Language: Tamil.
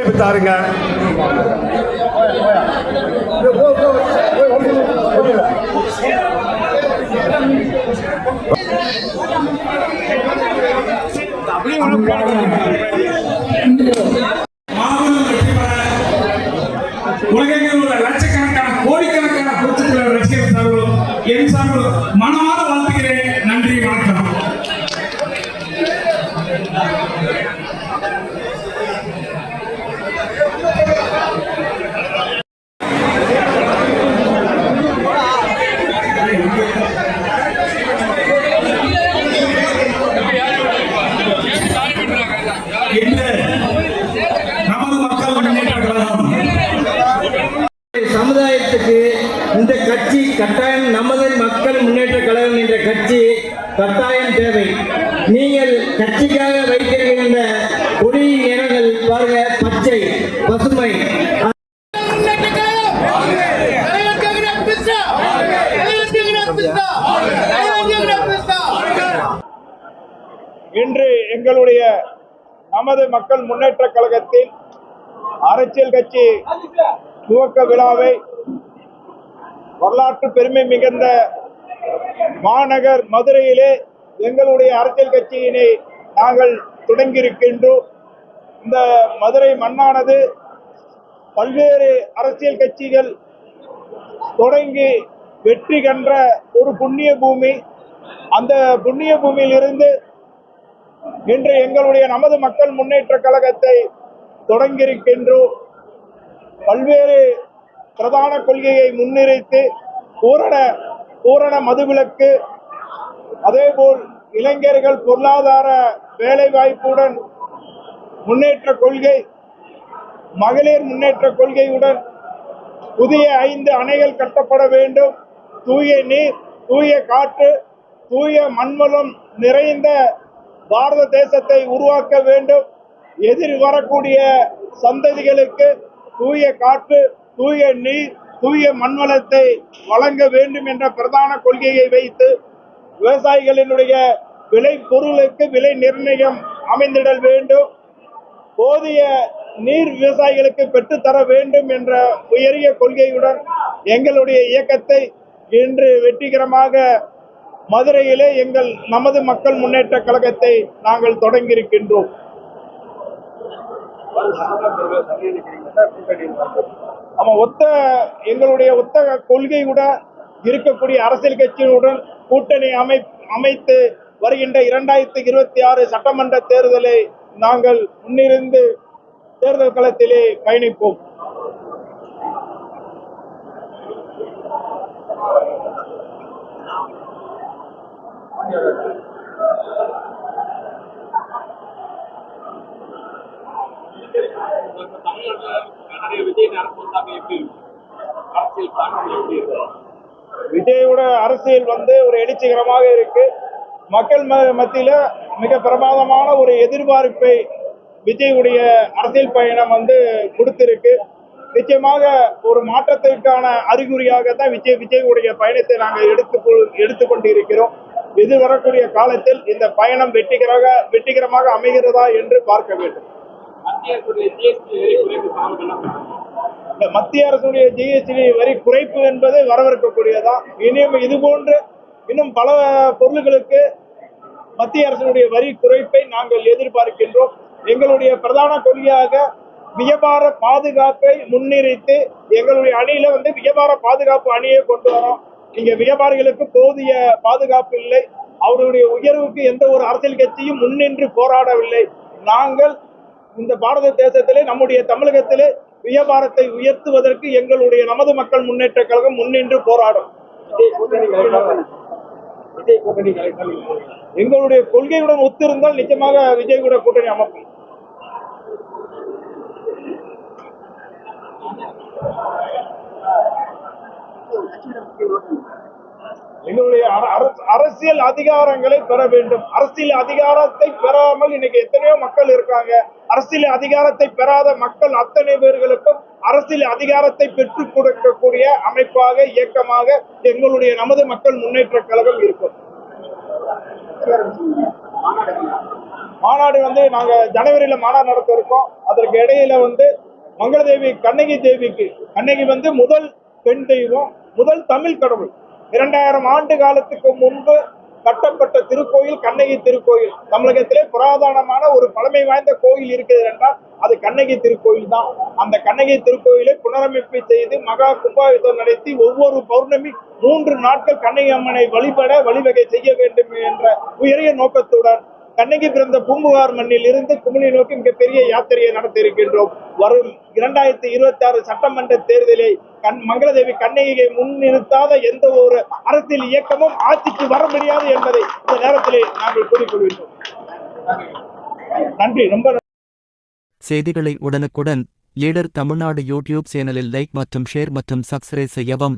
ஒத்துழைப்பு தாருங்க. மாபெரும் உலகெங்கில் உள்ள லட்சக்கணக்கான கோடிக்கணக்கான பொதுத்துறை ரசிகர் சார்பிலும் என் சார்பிலும் மனமாற வாழ்த்துகிறேன். நன்றி வணக்கம் இன்று நமது மக்கள் முன்னேற்ற கழகம் சமுதாயத்துக்கு இந்த கட்சி கட்டாயம் நமது மக்கள் முன்னேற்ற கழகம் என்ற கட்சி கட்டாயம் தேவை. நீங்கள் கட்சிக்காக வைத்திருக்கின்ற கொடி நிறங்கள் பாருங்க பச்சை பசுமை. இன்று எங்களுடைய நமது மக்கள் முன்னேற்ற கழகத்தின் அரசியல் கட்சி துவக்க விழாவை வரலாற்று பெருமை மிகுந்த மாநகர் மதுரையிலே எங்களுடைய அரசியல் கட்சியினை நாங்கள் தொடங்கியிருக்கின்றோம். இந்த மதுரை மண்ணானது பல்வேறு அரசியல் கட்சிகள் தொடங்கி வெற்றி கன்ற ஒரு புண்ணிய பூமி. அந்த புண்ணிய பூமியிலிருந்து இன்று எங்களுடைய நமது மக்கள் முன்னேற்ற கழகத்தை தொடங்கியிருக்கின்றோம். பல்வேறு பிரதான கொள்கையை முன்னிறுத்தி பூரண பூரண மதுவிலக்கு அதேபோல் இளைஞர்கள் பொருளாதார வேலைவாய்ப்புடன் முன்னேற்ற கொள்கை மகளிர் முன்னேற்ற கொள்கையுடன் புதிய ஐந்து அணைகள் கட்டப்பட வேண்டும். தூய நீர் தூய காற்று தூய மண்வளம் நிறைந்த பாரத தேசத்தை உருவாக்க வேண்டும். எதிர் வரக்கூடிய சந்ததிகளுக்கு தூய காற்று தூய நீர் தூய மண்வளத்தை வழங்க வேண்டும் என்ற பிரதான கொள்கையை வைத்து விவசாயிகளினுடைய விலை பொருளுக்கு விலை நிர்ணயம் அமைந்திடல் வேண்டும். போதிய நீர் விவசாயிகளுக்கு பெற்றுத்தர வேண்டும் என்ற உயரிய கொள்கையுடன் எங்களுடைய இயக்கத்தை இன்று வெற்றிகரமாக மதுரையிலே எங்கள் நமது மக்கள் முன்னேற்ற கழகத்தை நாங்கள் தொடங்கியிருக்கின்றோம். நம்ம ஒத்த எங்களுடைய ஒத்த கொள்கையுடன் இருக்கக்கூடிய அரசியல் கட்சியுடன் கூட்டணி அமை அமைத்து வருகின்ற இரண்டாயிரத்தி இருபத்தி ஆறு சட்டமன்ற தேர்தலை நாங்கள் முன்னிருந்து தேர்தல் களத்திலே பயணிப்போம். விஜயோட அரசியல் வந்து ஒரு எழுச்சிகரமாக இருக்கு. மக்கள் மத்தியில மிக பிரமாதமான ஒரு எதிர்பார்ப்பை விஜயுடைய அரசியல் பயணம் வந்து கொடுத்திருக்கு. நிச்சயமாக ஒரு மாற்றத்திற்கான அறிகுறியாக தான் விஜய் விஜயுடைய பயணத்தை நாங்கள் எடுத்து எடுத்துக்கொண்டு இருக்கிறோம் இது வரக்கூடிய காலத்தில் இந்த பயணம் வெற்றிகரமாக வெற்றிகரமாக அமைகிறதா என்று பார்க்க வேண்டும். இந்த மத்திய அரசுடைய ஜிஎஸ்டி வரி குறைப்பு என்பது வரவேற்கக்கூடியதான் இனியும் இது போன்று இன்னும் பல பொருள்களுக்கு மத்திய அரசினுடைய வரி குறைப்பை நாங்கள் எதிர்பார்க்கின்றோம். எங்களுடைய பிரதான கொள்கையாக வியாபார பாதுகாப்பை முன்னிறுத்தி எங்களுடைய அணியில வந்து வியாபார பாதுகாப்பு அணியை கொண்டு வரோம். இங்க வியாபாரிகளுக்கு போதிய பாதுகாப்பு இல்லை. அவர்களுடைய உயர்வுக்கு எந்த ஒரு அரசியல் கட்சியும் முன்னின்று போராடவில்லை. நாங்கள் இந்த பாரத தேசத்திலே நம்முடைய தமிழகத்திலே வியாபாரத்தை உயர்த்துவதற்கு எங்களுடைய நமது மக்கள் முன்னேற்ற கழகம் முன்னின்று போராடும். எங்களுடைய கொள்கையுடன் ஒத்திருந்தால் நிச்சயமாக விஜய் கூட கூட்டணி அமைப்போம். எங்களுடைய அர- என்னுடைய அரசியல் அதிகாரங்களை பெற வேண்டும். அரசியல் அதிகாரத்தை பெறாமல் இன்னைக்கு எத்தனையோ மக்கள் இருக்காங்க. அரசியல் அதிகாரத்தை பெறாத மக்கள் அத்தனை பேர்களுக்கும் அரசியல் அதிகாரத்தை பெற்றுக் கொடுக்கக்கூடிய அமைப்பாக இயக்கமாக எங்களுடைய நமது மக்கள் முன்னேற்ற கழகம் இருக்கும். மாநாடு வந்து நாங்க ஜனவரியில மாநாடு நடத்த இருக்கோம் அதற்கு இடையில வந்து மங்களதேவி கண்ணகி தேவிக்கு கண்ணகி வந்து முதல் பெண் தெய்வம் முதல் தமிழ் கடவுள். இரண்டாயிரம் ஆண்டு காலத்துக்கு முன்பு கட்டப்பட்ட திருக்கோயில் கண்ணகி திருக்கோயில். தமிழகத்திலே புராதனமான ஒரு பழமை வாய்ந்த கோயில் இருக்குது என்றால் அது கண்ணகி திருக்கோயில் தான். அந்த கண்ணகி திருக்கோயிலை புனரமைப்பு செய்து மகா கும்பாபிஷேகம் நடத்தி ஒவ்வொரு பௌர்ணமி மூன்று நாட்கள் கண்ணகி அம்மனை வழிபட வழிவகை செய்ய வேண்டும் என்ற உயரிய நோக்கத்துடன் கண்ணகி பிறந்த பூம்புகார் மண்ணில் இருந்து குமிழி நோக்கி மிகப்பெரிய யாத்திரையை நடத்த இருக்கின்றோம் வரும் இரண்டாயிரத்தி இருபத்தி ஆறு சட்டமன்ற தேர்தலை கண் மங்களதேவி கண்ணகியை முன்னிறுத்தாத எந்த ஒரு அரசியல் இயக்கமும் ஆட்சிக்கு வர முடியாது என்பதை இந்த நேரத்திலே நாங்கள் கூறிக்கொள்கின்றோம். நன்றி. ரொம்ப செய்திகளை உடனுக்குடன் லீடர் தமிழ்நாடு யூடியூப் சேனலில் லைக் மற்றும் ஷேர் மற்றும் சப்ஸ்கிரைப் செய்யவும்.